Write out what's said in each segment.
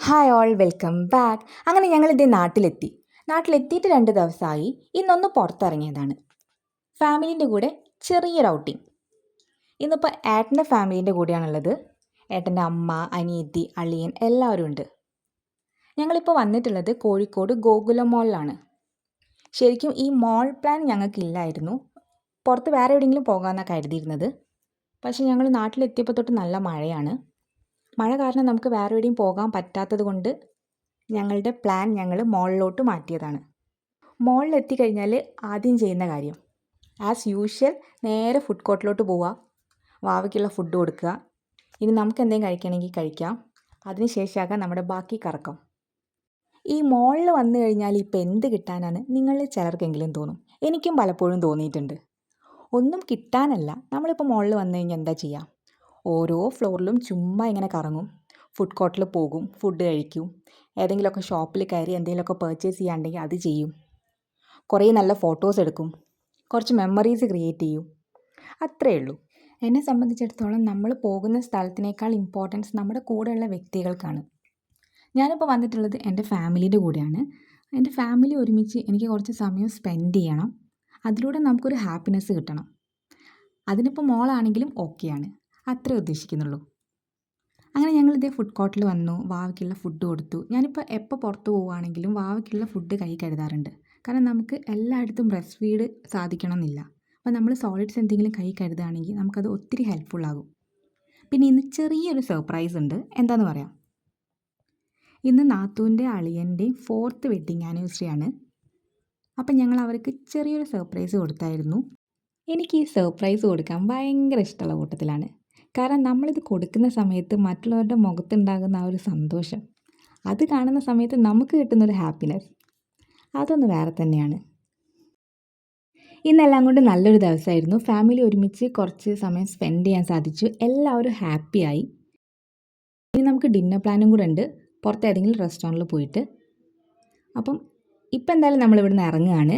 Hi all welcome back അങ്ങനെ ഞങ്ങൾ ഇതേ നാട്ടിലെത്തി. നാട്ടിലെത്തിയിട്ട് രണ്ട് ദിവസമായി ഇന്നൊന്ന് പുറത്തിറങ്ങിയതാണ്. ഫാമിലീന്റെ കൂടെ ചെറിയൊരു ഔട്ടിങ് ഇന്നിപ്പോൾ ഏട്ടന്റെ ഫാമിലീന്റെ കൂടെയാണുള്ളത്. ഏട്ടന്റെ അമ്മ അനിയത്തി അളിയൻ എല്ലാവരും ഉണ്ട്. ഞങ്ങളിപ്പോൾ വന്നിട്ടുള്ളത് കോഴിക്കോട് ഗോകുലം മോളിലാണ് ശരിക്കും ഈ മോൾ പ്ലാൻ ഞങ്ങൾക്കില്ലായിരുന്നു. പുറത്ത് വേറെ എവിടെയെങ്കിലും പോകാമെന്നാണ് കരുതിയിരുന്നത്. പക്ഷേ ഞങ്ങൾ നാട്ടിലെത്തിയപ്പോൾ തൊട്ട് നല്ല മഴയാണ്. മഴ കാരണം നമുക്ക് വേറെ എവിടെയും പോകാൻ പറ്റാത്തത് കൊണ്ട് ഞങ്ങളുടെ പ്ലാൻ ഞങ്ങൾ മോളിലോട്ട് മാറ്റിയതാണ്. മോളിൽ എത്തിക്കഴിഞ്ഞാൽ ആദ്യം ചെയ്യുന്ന കാര്യം ആസ് യൂഷ്വൽ നേരെ ഫുഡ് കോർട്ടിലോട്ട് പോവുക വാവയ്ക്കുള്ള ഫുഡ് കൊടുക്കുക. ഇനി നമുക്ക് എന്തെങ്കിലും കഴിക്കണമെങ്കിൽ കഴിക്കാം. അതിന് ശേഷമാകാം നമ്മുടെ ബാക്കി കറക്കം. ഈ മോളിൽ വന്നു കഴിഞ്ഞാൽ ഇപ്പം എന്ത് കിട്ടാനാണ്? നിങ്ങളിൽ ചിലർക്കെങ്കിലും തോന്നും. എനിക്കും പലപ്പോഴും തോന്നിയിട്ടുണ്ട്. ഒന്നും കിട്ടാനല്ല. നമ്മളിപ്പോൾ മോളിൽ വന്നു കഴിഞ്ഞാൽ എന്താ ചെയ്യുക ഓരോ ഫ്ലോറിലും ചുമ്മാ ഇങ്ങനെ കറങ്ങും. ഫുഡ് കോർട്ടിൽ പോകും ഫുഡ് കഴിക്കും. ഏതെങ്കിലുമൊക്കെ ഷോപ്പിൽ കയറി എന്തെങ്കിലുമൊക്കെ പർച്ചേസ് ചെയ്യാണ്ടെങ്കിൽ അത് ചെയ്യും. കുറേ നല്ല ഫോട്ടോസ് എടുക്കും. കുറച്ച് മെമ്മറീസ് ക്രിയേറ്റ് ചെയ്യും. അത്രയേ ഉള്ളൂ. എന്നെ സംബന്ധിച്ചിടത്തോളം നമ്മൾ പോകുന്ന സ്ഥലത്തിനേക്കാൾ ഇമ്പോർട്ടൻസ് നമ്മുടെ കൂടെയുള്ള വ്യക്തികൾക്കാണ്. ഞാനിപ്പോൾ വന്നിട്ടുള്ളത് എന്റെ ഫാമിലിയുടെ കൂടെയാണ്. എന്റെ ഫാമിലി ഒരുമിച്ച് എനിക്ക് കുറച്ച് സമയം സ്പെൻഡ് ചെയ്യണം. അതിലൂടെ നമുക്കൊരു ഹാപ്പിനെസ് കിട്ടണം. അതിനിപ്പോൾ മോളാണെങ്കിലും ഓക്കെയാണ് അത്രേ ഉദ്ദേശിക്കുന്നുള്ളൂ. അങ്ങനെ ഞങ്ങൾ ഇതേ ഫുഡ് കോർട്ടിൽ വന്നു വാവയ്ക്കുള്ള ഫുഡ് കൊടുത്തു. ഞാനിപ്പോൾ എപ്പോൾ പുറത്ത് പോവുകയാണെങ്കിലും വാവയ്ക്കുള്ള ഫുഡ് കൈ കരുതാറുണ്ട്. കാരണം നമുക്ക് എല്ലായിടത്തും ബ്രസ്റ്റ് ഫീഡ് സാധിക്കണമെന്നില്ല. അപ്പോൾ നമ്മൾ സോളിഡ്സ് എന്തെങ്കിലും കൈ കരുതുകയാണെങ്കിൽ നമുക്കത് ഒത്തിരി ഹെൽപ്ഫുൾ ആകും. പിന്നെ ഇന്ന് ചെറിയൊരു സർപ്രൈസ് ഉണ്ട്. എന്താണെന്ന് പറയാം? ഇന്ന് നാത്തൂന്റെ അളിയന്റെയും ഫോർത്ത് വെഡ്ഡിങ് ആനിവേഴ്സറി ആണ്. അപ്പം ഞങ്ങൾ അവർക്ക് ചെറിയൊരു സർപ്രൈസ് കൊടുത്തായിരുന്നു. എനിക്ക് ഈ സർപ്രൈസ് കൊടുക്കാൻ ഭയങ്കര ഇഷ്ടമുള്ള കൂട്ടത്തിലാണ്. കാരണം നമ്മളിത് കൊടുക്കുന്ന സമയത്ത് മറ്റുള്ളവരുടെ മുഖത്തുണ്ടാകുന്ന ആ ഒരു സന്തോഷം. അത് കാണുന്ന സമയത്ത് നമുക്ക് കിട്ടുന്നൊരു ഹാപ്പിനെസ് അതൊന്ന് വേറെ തന്നെയാണ്. ഇന്നെല്ലാം കൊണ്ട് നല്ലൊരു ദിവസമായിരുന്നു. ഫാമിലി ഒരുമിച്ച് കുറച്ച് സമയം സ്പെൻഡ് ചെയ്യാൻ സാധിച്ചു. എല്ലാവരും ഹാപ്പിയായി ഇനി നമുക്ക് ഡിന്നർ പ്ലാനും കൂടെ ഉണ്ട്. പുറത്ത് ഏതെങ്കിലും റെസ്റ്റോറന്റിൽ പോയിട്ട്. അപ്പം ഇപ്പം എന്തായാലും നമ്മൾ ഇവിടുന്ന് ഇറങ്ങുകയാണ്.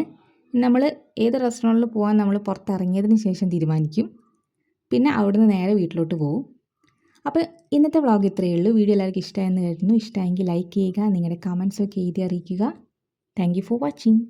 നമ്മൾ ഏത് റെസ്റ്റോറന്റിൽ പോകാൻ നമ്മൾ പുറത്തിറങ്ങിയതിന് ശേഷം തീരുമാനിക്കും. പിന്നെ അവിടുന്ന് നേരെ വീട്ടിലോട്ട് പോകും അപ്പോൾ ഇന്നത്തെ വ്ളോഗ് ഇത്രയേ ഉള്ളൂ. വീഡിയോ എല്ലാവർക്കും ഇഷ്ടമായെന്ന് കരുതുന്നു. ഇഷ്ടമായെങ്കിൽ ലൈക്ക് ചെയ്യുക നിങ്ങളുടെ കമൻസൊക്കെ എഴുതി അറിയിക്കുക. Thank for watching